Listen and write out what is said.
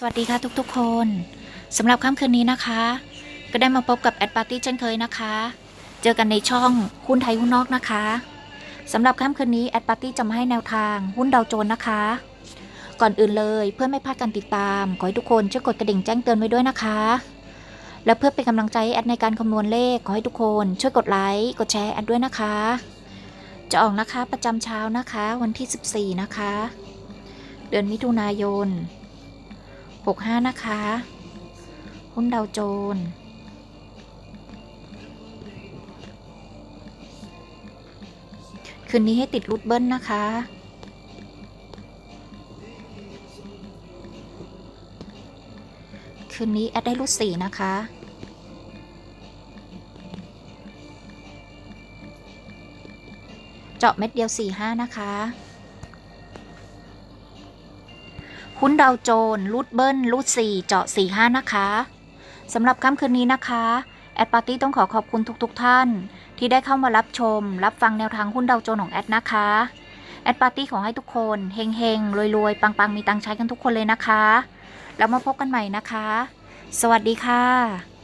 สวัสดีค่ะทุกๆ คนสำหรับค่ำคืนนี้นะคะ ก็ได้มาพบกับแอดปาร์ตี้เช่นเคยนะคะ เจอกันในช่องหุ้นไทยหุ้นนอกนะคะสำหรับค่ำคืนนี้แอดปาร์ตี้จะมาให้แนวทางหุ้นดาวโจนส์นะคะ ก่อนอื่นเลยเพื่อไม่พลาดการติดตาม ขอให้ทุกคนช่วยกดกระดิ่งแจ้งเตือนไว้ด้วยนะคะ และเพื่อเป็นกำลังใจแอดในการคำนวณเลขขอให้ทุกคนช่วยกดไลค์กดแชร์แอดด้วยนะคะ จะออกนะคะประจำเช้านะคะ วันที่ 14 นะคะ เดือนมิถุนายน 65 นะคะ หุ้นดาวโจนส์คืนนี้ให้ติดรูดเบิ้ลนะคะ คืนนี้แอดได้รูดสี่นะคะ เจาะเม็ดเดียว4-5นะคะ หุ้นดาวโจนส์รูดเบิ้ลรูดสี่เจาะสี่ห้านะคะสำหรับค่ำคืนนี้นะคะแอดปาร์ตี้ต้องขอขอบคุณทุกๆทท่าน ที่ได้เข้ามารับชม รับฟังแนวทางหุ้นดาวโจนส์ของแอดนะคะแอดปาร์ตี้ขอให้ทุกคนเฮงเฮงรวยรวยๆ ปังๆ มีตังใช้กันทุกคนเลยนะคะ แล้วมาพบกันใหม่นะคะ สวัสดีค่ะ